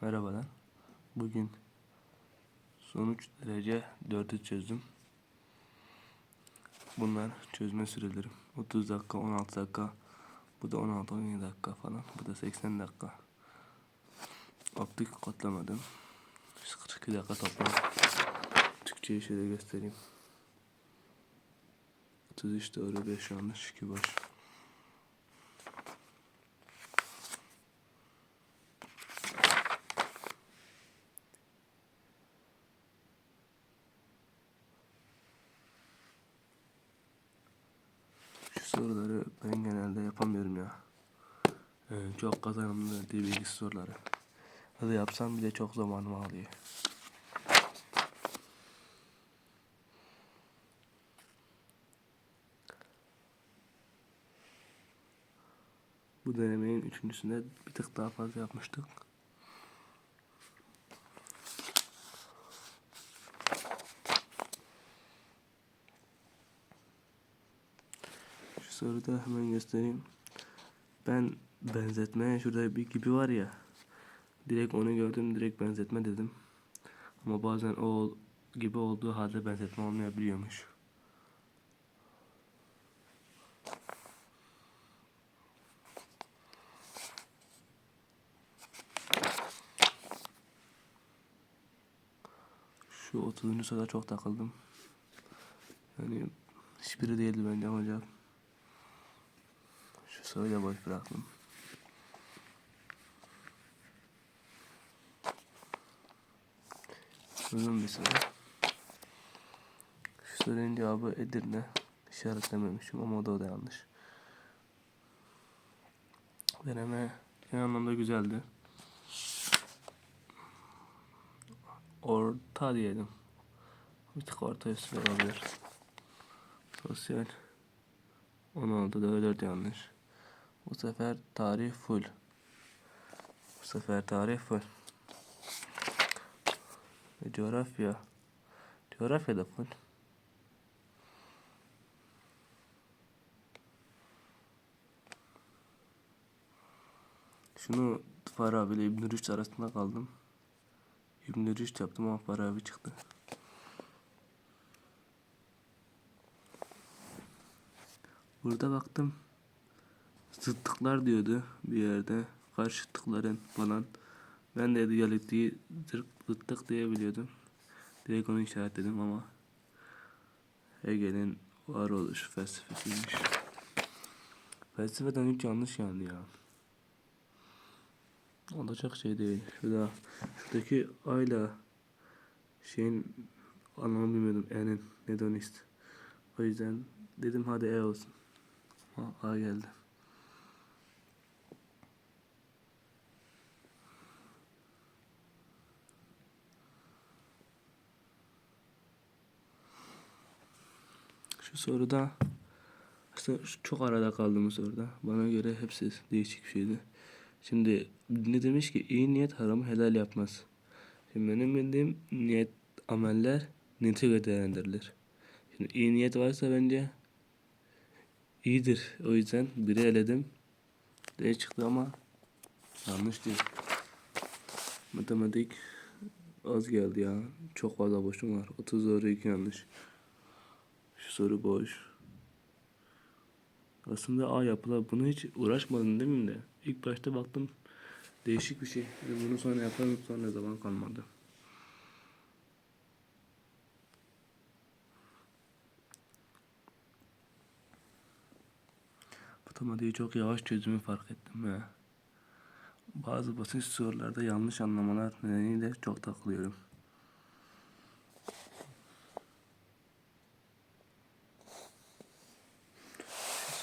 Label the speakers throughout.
Speaker 1: Merhabalar. Bugün sonuç derece 4'ü çözdüm. Bunlar çözme süreleri. 30 dakika, 16 dakika. Bu da 16-17 dakika falan. Bu da 80 dakika. Optik kodlamadım. 42 dakika toplam. Türkçeyi şöyle göstereyim. 33 doğru 5 yanlış 2 boş. Şu soruları ben genelde yapamıyorum ya. Ee, çok kazanımlı değil bilgisi soruları. Hadi yapsam bile çok zamanımı alıyor. Bu denemenin üçüncüsünde bir tık daha fazla yapmıştık. Soruda hemen göstereyim. Ben benzetme şurada bir gibi var ya. Direkt onu gördüm direkt benzetme dedim. Ama bazen o gibi olduğu halde benzetme olmayabiliyormuş. Şu 30. soruda çok takıldım. Yani hiçbiri değildi bence hocam. Soruyu da boş bıraktım. Uzun bir soru. Şu sorunun cevabı Edirne. İşaretlememişim ama o da yanlış. Deneme genel anlamda güzeldi. Orta diyelim. Bir tık orta üstü olabilir. Sosyal. 16 da 4 yanlış. Bu sefer tarih full. Bu sefer tarih full. Ve coğrafya. Coğrafya da full. Şunu Farabi ile İbn Rüşd arasında kaldım. İbn Rüşd yaptım ama Farabi çıktı. Burada baktım. Zıttıklar diyordu bir yerde. Karşıtlıkların falan. Ben de diyalektiği zıttık diye biliyordum. Direkt onu işaretledim ama Hegel'in varoluş felsefesiymiş. Felsefeden hiç yanlış yani ya. Olacak şey değil. Şurada, şuradaki ayla şeyin anlamını bilmiyordum. E'nin hedonist. O yüzden dedim hadi E olsun. Ha, A geldi. Şu soruda aslında çok arada kaldım bu soruda. Bana göre hepsi değişik bir şeydi. Şimdi ne demiş ki iyi niyet haramı helal yapmaz. Şimdi benim bildiğim niyet ameller niyete değerlendirilir. Şimdi iyi niyet varsa bence iyidir. O yüzden biri eledim. D çıktı ama yanlış değil. Matematik az geldi ya. Çok fazla boşum var. 30 doğru 2 yanlış. Şu soru boş. Aslında A yapıla bunu hiç uğraşmadım değil mi de. İlk başta baktım değişik bir şey. Bunu sonra yaparım sonra zaman kalmadı. Matematiği çok yavaş çözdüğümü fark ettim ya. Bazı basit sorularda yanlış anlamalar nedeniyle çok takılıyorum.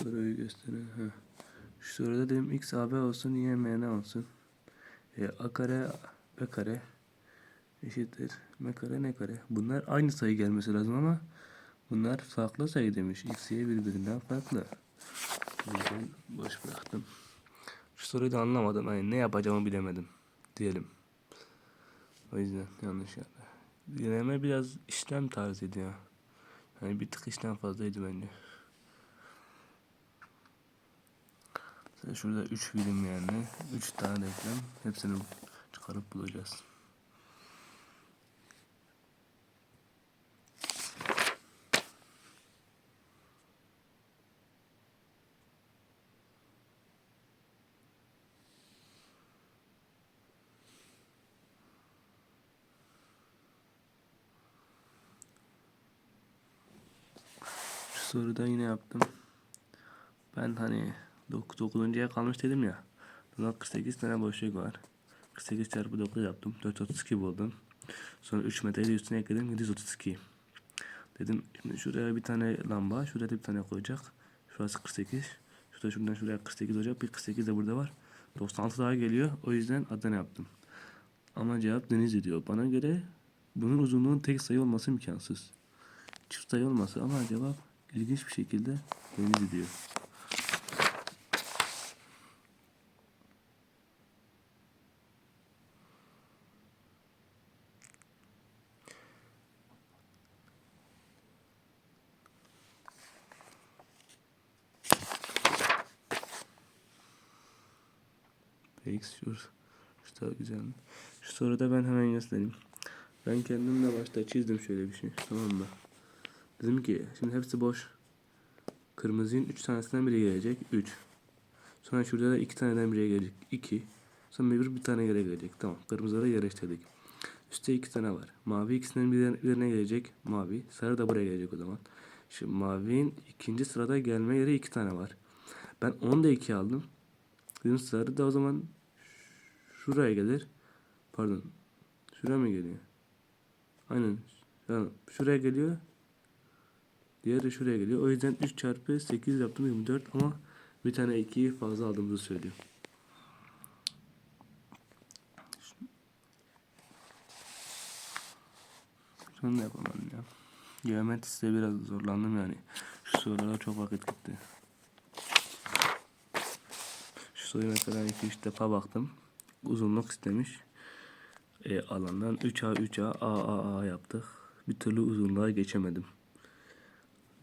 Speaker 1: Soruyu göstereyim. Heh. Şu soruda dedim x ab olsun y mn olsun. E, a kare b kare eşittir m kare n kare. Bunlar aynı sayı gelmesi lazım ama bunlar farklı sayı demiş. x y birbirinden farklı. Yüzden boş bıraktım. Şu soruyu da anlamadım. Yani ne yapacağımı bilemedim diyelim. O yüzden yanlış yaptı. Deneme biraz işlem tarzıydı ya. Yani bir tık işlem fazlaydı bence. Mesela şurada 3 bilim yani. 3 tane denklem. Hepsini çıkarıp bulacağız. Soruda yine yaptım. Ben hani 9. kalmış dedim ya. Buna 48 tane boşluk var. 48 çarpı 9 yaptım. 432 buldum. Sonra 3 metreyi üstüne ekledim. 732. Dedim şimdi şuraya bir tane lamba. Şuraya da bir tane koyacak. Şurası 48. Şurada şuradan şuraya 48 olacak. Bir 48 de burada var. 96 daha geliyor. O yüzden Adana yaptım. Ama cevap Denizli diyor. Bana göre bunun uzunluğun tek sayı olması imkansız. Çift sayı olması ama cevap ilginç bir şekilde Denizli diyor. X şu, şu güzel. Şu soruda ben hemen göstereyim. Ben kendim de başta çizdim şöyle bir şey. Tamam mı? Dedim ki şimdi hepsi boş. Kırmızının 3 tanesinden biri gelecek. 3. Sonra şurada da 2 taneden biri gelecek. 2. Sonra bir, bir tane yere gelecek. Tamam. Kırmızıları yerleştirdik. Üstte 2 tane var. Mavi ikisinden birine gelecek. Mavi. Sarı da buraya gelecek o zaman. Şimdi mavinin ikinci sırada gelme yeri 2 tane var. Ben 10 da 2 aldım. Dedim sarı da o zaman şuraya gelir. Pardon. Şuraya mı geliyor? Aynen. Şuraya geliyor. Diğeri şuraya geliyor. O yüzden 3 çarpı 8 yaptım 24 ama bir tane 2'yi fazla aldığımızı söylüyor. Şunu da yapamadım ya. Geometriste biraz zorlandım yani. Şu sorulara çok vakit gitti. Şu soruyu mesela 2-3 defa baktım. Uzunluk istemiş. E, alandan 3A 3A A A A yaptık. Bir türlü uzunluğa geçemedim.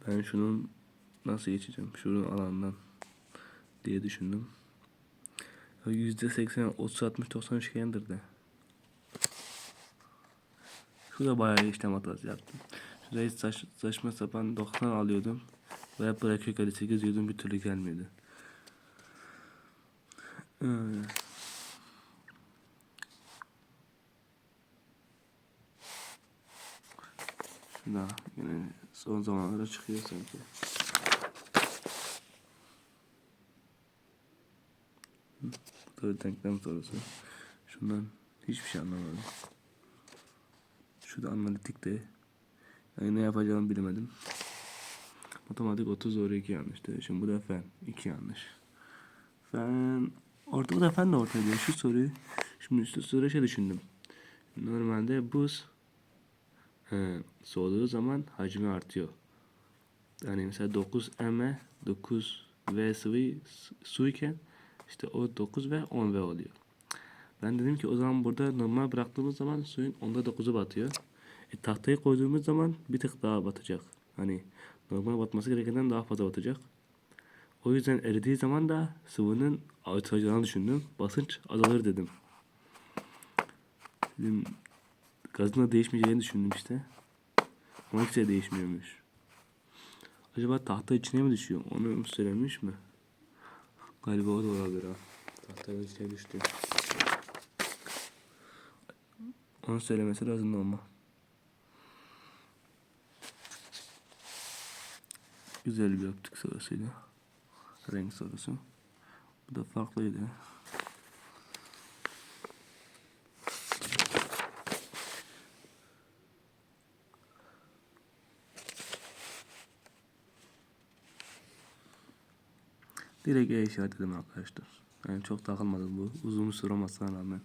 Speaker 1: Ben şunun nasıl geçeceğim? Şunun alandan diye düşündüm. %80 30 60 90 üçgendir de. Şurada bayağı işlem hatası yaptım. Hiç saç, saçma sapan 90 alıyordum. Ve bırakıyor 58 diyordum bir türlü gelmedi. Öyle. Şurada yine son zamanlarda çıkıyor sanki. Bu da denklem sorusu. Şundan hiçbir şey anlamadım. Şurada analitik de yani ne yapacağımı bilemedim. Matematik 30 doğru 2 yanlıştı. Şimdi bu da fen 2 yanlış. Fen orta bu da fen de orta diyor. Şu soruyu şimdi şu soruyu şey düşündüm. Normalde buz e, soğuduğu zaman hacmi artıyor. Yani mesela 9 M 9 V sıvı su iken işte o 9 ve 10 V oluyor. Ben dedim ki o zaman burada normal bıraktığımız zaman suyun onda 9'u batıyor. E, tahtayı koyduğumuz zaman bir tık daha batacak. Hani normal batması gerekenden daha fazla batacak. O yüzden eridiği zaman da sıvının artacağını düşündüm. Basınç azalır dedim. Dedim gazın değişmeyeceğini düşündüm işte. Ama hiç de değişmiyormuş. Acaba tahta içine mi düşüyor? Onu söylemiş mi? Galiba o da olabilir ha. Tahtanın içine düştü. Onu söylemesi lazım ama. Güzel bir optik sorusuydu. Renk sorusu. Bu da farklıydı. Direkt E işaretledim arkadaşlar. Yani çok takılmadım bu. Uzun süre olmasına rağmen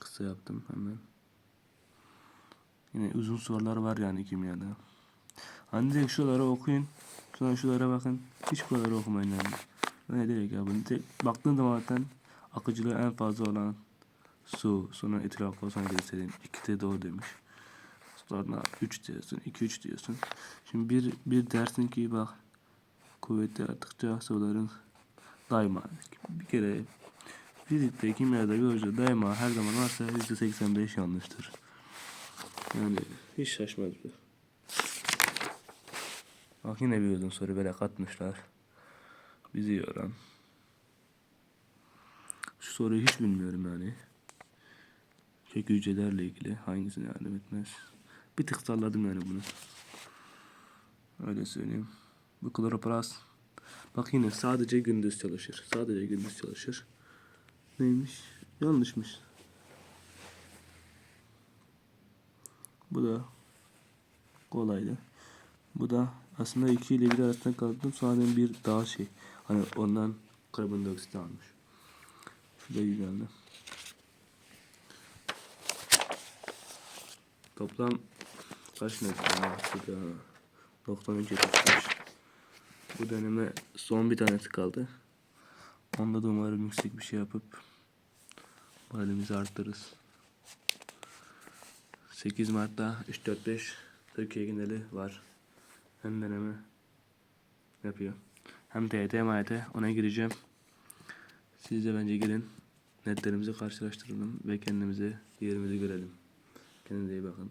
Speaker 1: kısa yaptım hemen. Yine uzun sorular var yani kimyada. Hani direkt şuraları okuyun. Sonra şuralara bakın. Hiç buraları okumayın yani. Ne direkt ya bunu tek baktığın zaman zaten akıcılığı en fazla olan su, sonra etraf sonra göstereyim. İki de doğru demiş. Sonra 3 diyorsun, 2 3 diyorsun. Şimdi bir bir dersin ki bak kuvvetli arttıkça suların daima bir kere Fizikte, kimyada, biyolojide daima her zaman varsa %85 yanlıştır. Yani hiç şaşmaz bu. Bak yine bir uzun soru böyle katmışlar. Bizi yoran. Şu soruyu hiç bilmiyorum yani. Kök hücrelerle ilgili hangisine yardım etmez. Bir tık salladım yani bunu. Öyle söyleyeyim. Bu kloroplas. Bak yine sadece gündüz çalışır. Sadece gündüz çalışır. Neymiş? Yanlışmış. Bu da kolaydı. Bu da aslında 2 ile 1 arasında kaldım. Sonra bir daha şey. Hani ondan karbondioksit almış. Şu da güzeldi. Toplam kaç metre? Şurada 93 yetişmiş. Bu döneme son bir tanesi kaldı. Onda da umarım yüksek bir şey yapıp moralimizi arttırırız. 8 Mart'ta 3-4-5 Türkiye geneli var. Hem deneme yapıyor. Hem TYT, MAYT ona gireceğim. Siz de bence girin. Netlerimizi karşılaştıralım ve kendimize yerimizi görelim. Kendinize iyi bakın.